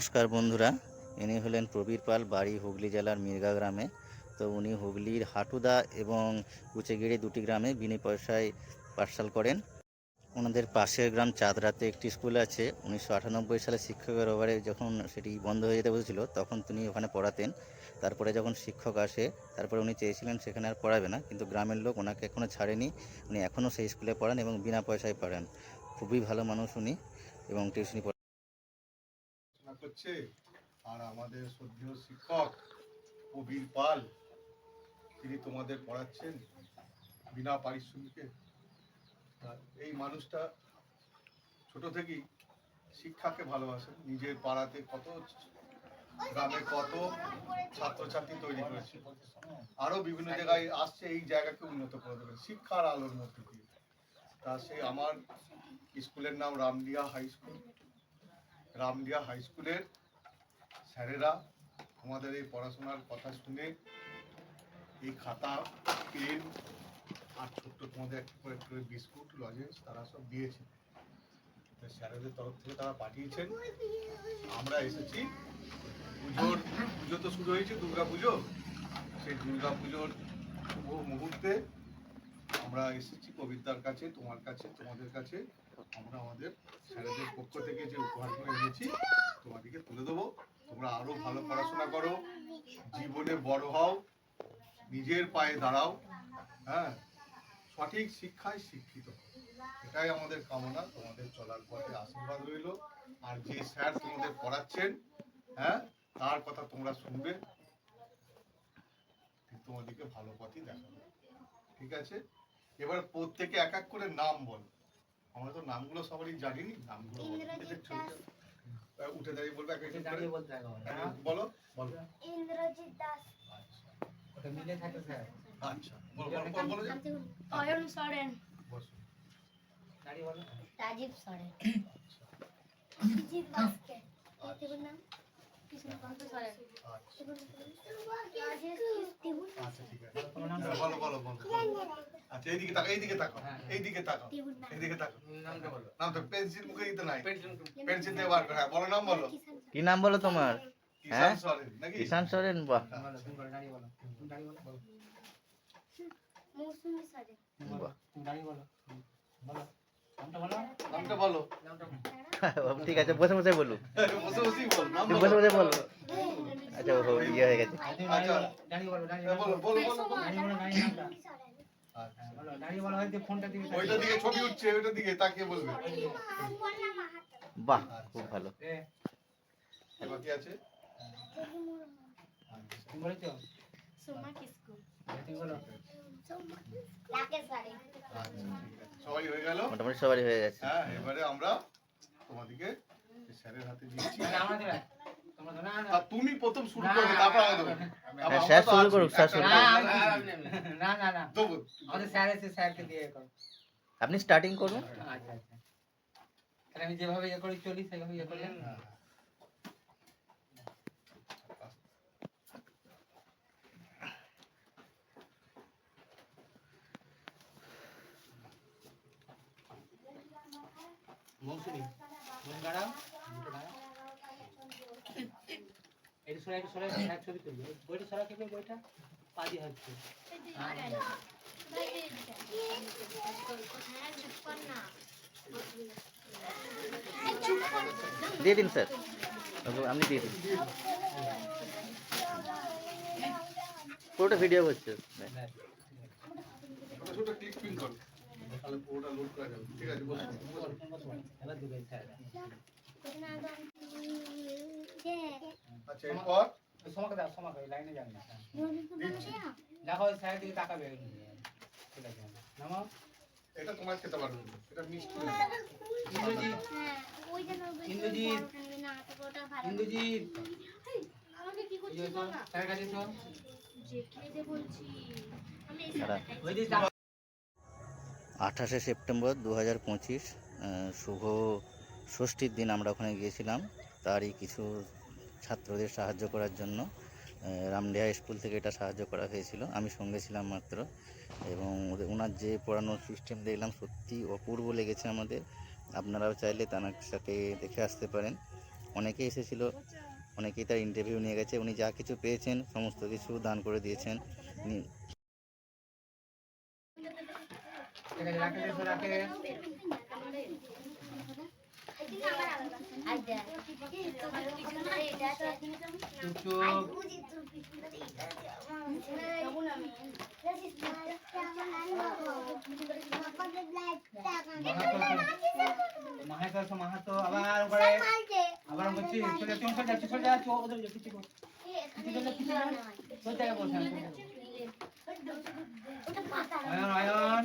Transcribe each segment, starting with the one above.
নমস্কার বন্ধুরা। ইনি হলেন প্রবীর পাল, বাড়ি হুগলি জেলার মির্গা গ্রামে। তো উনি হুগলির হাটুদা এবং কুচেগিরি দুটি গ্রামে বিনি পয়সায় পাঠশাল করেন। ওনাদের পাশের গ্রাম চাঁদরাতে একটি স্কুল আছে। উনিশশো আটানব্বই সালে শিক্ষকের ওভারে যখন সেটি বন্ধ হয়ে যেতে বসেছিল, তখন তিনি ওখানে পড়াতেন। তারপরে যখন শিক্ষক আসে, তারপরে উনি চেয়েছিলেন সেখানে আর পড়াবে না, কিন্তু গ্রামের লোক ওনাকে এখনও ছাড়েনি। উনি এখনও সেই স্কুলে পড়ান এবং বিনা পয়সায় পড়ান। খুবই ভালো মানুষ উনি এবং টিউশনি করছে আর আমাদের শ্রদ্ধেয় শিক্ষক কবির পাল, তিনি তোমাদের পড়াচ্ছেন বিনা পারিশ্রমিকে। এই মানুষটা ছোট থেকেই শিক্ষাকে ভালোবাসেন, নিজের পাড়াতে কত গ্রামে কত ছাত্রছাত্রী তৈরি করেছে। আরও বিভিন্ন জায়গায় আসছে, এই জায়গাকে উন্নত করে দেবে, শিক্ষার আলোর মধ্যে দিয়ে। তা সে আমার স্কুলের নাম Ramdia high school. Ramdia high স্কুলের স্যারেরা আমাদের এই পড়াশোনার কথা শুনে এই খাতা, পেন আর ছোট্ট তোমাদের একটা করে করে বিস্কুট, লজেন্স তারা সব দিয়েছে। স্যারেদের তরফ থেকে তারা পাঠিয়েছেন। আমরা এসেছি। পুজোর, পুজো তো শুরু হয়েছে দুর্গা পুজো সেই দুর্গা পুজোর শুভ মুহূর্তে আমরা এসেছি কবিতার কাছে, তোমার কাছে, তোমাদের কাছে। আমরা আমাদের স্যারেদের পক্ষ থেকে যে উপহারগুলো এনেছি, তোমাদেরকে তুলে দেবো। তোমরা আরও ভালো পড়াশোনা করো। জীবনে বড় হও। নিজের পায়ে দাঁড়াও। হ্যাঁ? সঠিক শিক্ষায় শিক্ষিত এটাই আমাদের কামনা। তোমাদের চলার পথে আশীর্বাদ রইল। আর যে স্যার তোমাদের পড়াচ্ছেন হ্যাঁ? তার কথা তোমরা শুনবে। তোমাদেরকে ভালো পথই দেখাবে। ঠিক আছে? এবার প্রত্যেকে এক এক করে নাম বল। আমরা তো নামগুলো সবারই জানিনি নামগুলো উঠে দাঁড়িয়ে বলবে এক দাঁড়িয়ে বলতে হ্যাঁ, বলো। বলো। ইন্দ্রজিৎ দাস। আচ্ছা। ওটা মিলে থাকে স্যার। আচ্ছা বলো বলো বলো, বলো যে। অয়ন সরেন। বসো। দাঁড়িয়ে বলো রাজীব সরেন। সুজিত বাস্কে। টিপুর নাম? কৃষ্ণকান্ত সরেন। আচ্ছা। আচ্ছা ঠিক আছে। তোমার নাম বলো। বলো বলো আচ্ছা এইদিকে তাকাও এইদিকে তাকাও হ্যাঁ। এইদিকে তাকাও এইদিকে তাকাও। নামটা বলো। নাম তো পেন্সিল মুখে দিতে নাই। পেন্সিল দিয়ে বার করো হ্যাঁ বলো নাম বলো। কি নাম বলো তোমার? কিষান হ্যাঁ? সরেন নাকি? কিষান সরেন বাহ। মৌসুমী সরেন। দাঁড়িয়ে বলো বলো। নামটা বলো। নামটা বলো। নামটা বলো। ঠিক আছে বসে বসে বল নাম তুমি বলো। বসে বসে বলো। আচ্ছা ইয়ে হয়ে গেছে। ওইটা দিকে ছবি উঠছে ওইটা দিকে তাকিয়ে বলবে। বাহ খুব ভালো। এ, এবার কি আছে? আচ্ছা আচ্ছা আছে সবাই হয়ে গেল? মোটামুটি সবারই হয়ে গেছে। হ্যাঁ এবারে আমরা তোমাদেরকে স্যারের হাতে দিচ্ছি। তুমি প্রথম শুরু করবে তারপর আমরা দেবো। আবার হ্যাঁ, স্যার আমরা তো শুরু আছি, করুক, স্যার একটা শুরু না, না, আমি- না, না না না দেবো। আমাদের স্যার এসে স্যারকে দিয়ে করো। আপনি স্টার্টিং করুন। আচ্ছা আচ্ছা। তাহলে আমি যেভাবে ইয়ে করে চলি সেভাবে ইয়ে করলেন হ্যাঁ। মৌসুমি মন দাঁড়াও দুটো দাঁড়াও এটা সরা এটা সরা এক ছবি তুলবে। বইটা সরা কেমন বইটা? পাজি হচ্ছে দিয়ে। দিন স্যার আপনি দিয়ে দিন পুরোটা ভিডিও করছে ছোট ছোট ক্লিক পিন করো তাহলে পুরোটা লোড করা যাবে ঠিক আছে বসো এবার দিবে স্যার আচ্ছা এরপর? সমাকে দাও সমাকে লাইনে যান না। দেখো দিকে তাকাবে ঠিক আছে নামো। এটা তোমার খেতে পারবে এটা মিষ্টি। না। ইন্দ্রজিৎ। ইন্দ্রজিৎ। ইন্দ্রজিৎ আমাকে কি এই করছিস যে তো, বল না স্যারের কাছে তো যেখানে যে বলছি আমি দাঁড়া। ওই যে আঠাশে সেপ্টেম্বর দু হাজার পঁচিশ শুভ ষষ্ঠীর দিন আমরা ওখানে গিয়েছিলাম। তারই কিছু ছাত্রদের সাহায্য করার জন্য রামডিহা স্কুল থেকে এটা সাহায্য করা হয়েছিল। আমি সঙ্গে ছিলাম মাত্র এবং ওনার যে পড়ানোর সিস্টেম দেখলাম সত্যি অপূর্ব লেগেছে আমাদের। আপনারাও চাইলে তার সাথে দেখে আসতে পারেন। অনেকে এসেছিল, অনেকেই তার ইন্টারভিউ নিয়ে গেছে। উনি যা কিছু পেয়েছেন, সমস্ত কিছু দান করে দিয়েছেন। রাখে মাহাতো মাহাতো আবার আবার করছি চলে যাচ্ছি চলে যাচ্ছি আয়ন আয়ন।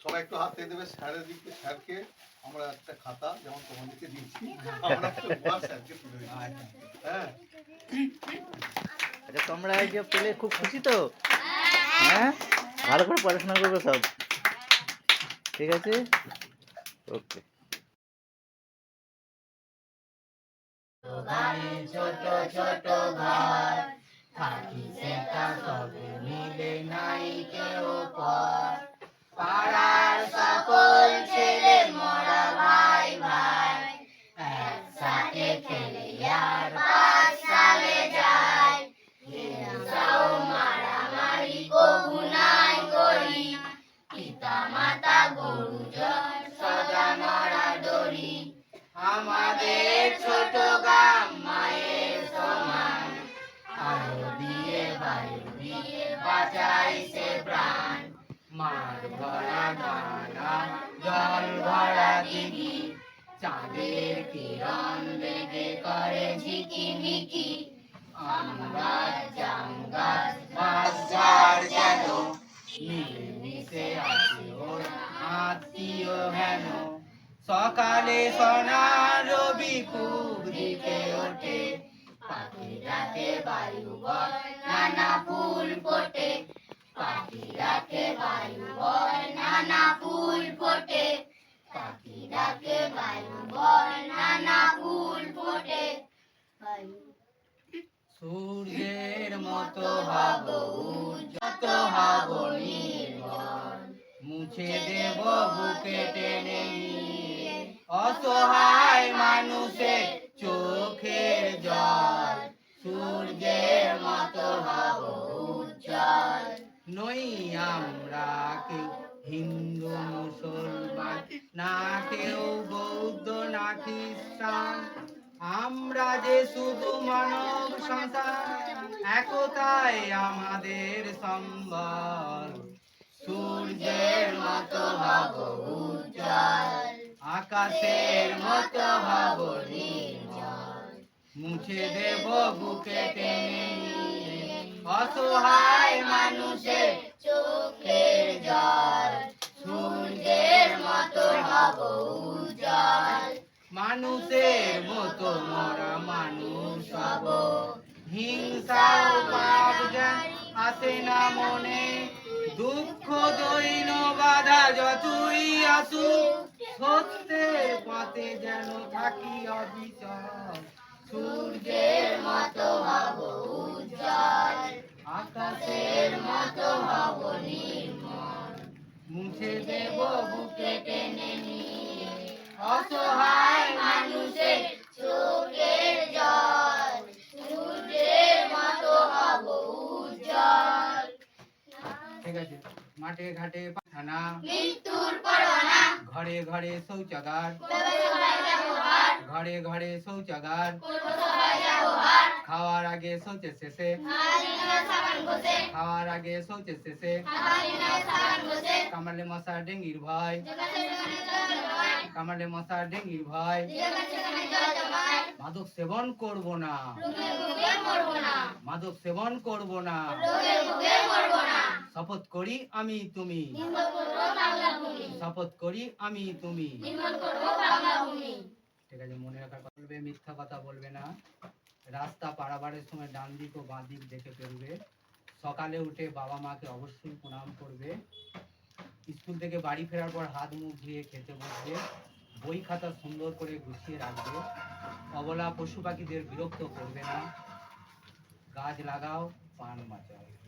সবাই একটু হাত দিয়ে দেবে স্যারের দিকে স্যারকে আমরা একটা খাতা যেমন তোমাদেরকে দিচ্ছি আমরা একটা স্যারকে তুলে আচ্ছা হ্যাঁ। আচ্ছা তোমরা এই যে পেলে খুব খুশি তো? হ্যাঁ। ভালো করে পড়াশোনা করবে সব? ঠিক আছে? ওকে। ছোট ছোট ঘর চাঁদের কিরণ লেগে করে ঝিকিমিকি। আমরা জাম গাছ বাস যেন। মিলেমিশে আছি ওর আত্মীয় হেন। সকালে সোনা রবি খুব দিকে ওঠে। পাখি ডাকে বায়ু বয় নানা ফুল ফোটে। পাখি ডাকে বায়ু বয় নানা ফুল ফোটে। পাখি ডাকে বায়ু সূর্যের মতো যত মুছে দেব বুকে টেনে অসহায় মানুষের চোখের জল। সূর্যের মতো হব উজ্জ্বল। নই আমরা কেউ হিন্দু মুসলমান? না কেউ বৌদ্ধ না খ্রিস্টান আমরা যে শুধু মানব সন্তান, একতাই আমাদের সম্বল। সূর্যের মতো উজ্জ্বল, আকাশের মতো নির্মল মুছে দেব বুকে টেনে অসহায় মানুষের চোখের জল। সূর্যের মতো হব উজ্জ্বল মানুষের মতো মরা মানুষ হব। হিংসা পাপ আসে না মনে। দুঃখ, দৈন বাধা যতই আসুক, সত্যের পথে যেন থাকি অবিচল। সূর্যের মতো হব উজ্জ্বল, আকাশের মতো হব নির্মল। মুছে দেব বুকে টেনে নিয়ে, অসহায় মাঠে ঘাটে পাঠানা। মৃত্যুর পরোয়ানা। ঘরে ঘরে শৌচাগার। ঘরে। ঘরে শৌচাগার। খাওয়ার আগে শৌচের শেষে। খাওয়ার আগে শৌচের শেষে। সাবান মশা ডেঙ্গির ভয়। কামড়ালে মশা ডেঙ্গির ভয়। মাদক সেবন করব না। মাদক সেবন করব না। শপথ করি আমি তুমি। শপথ করি আমি তুমি। ঠিক আছে মনে রাখার কথা বলবে মিথ্যা কথা বলবে না। রাস্তা পারাবারের সময় ডান দিক ও বাঁ দিক দেখে পেরবে সকালে উঠে বাবা মাকে অবশ্যই প্রণাম করবে। স্কুল থেকে বাড়ি ফেরার পর হাত মুখ ধুয়ে খেতে বসবে। বই খাতা সুন্দর করে গুছিয়ে রাখবে। অবলা পশু পাখিদের বিরক্ত করবে না। গাছ লাগাও পান বাঁচাও।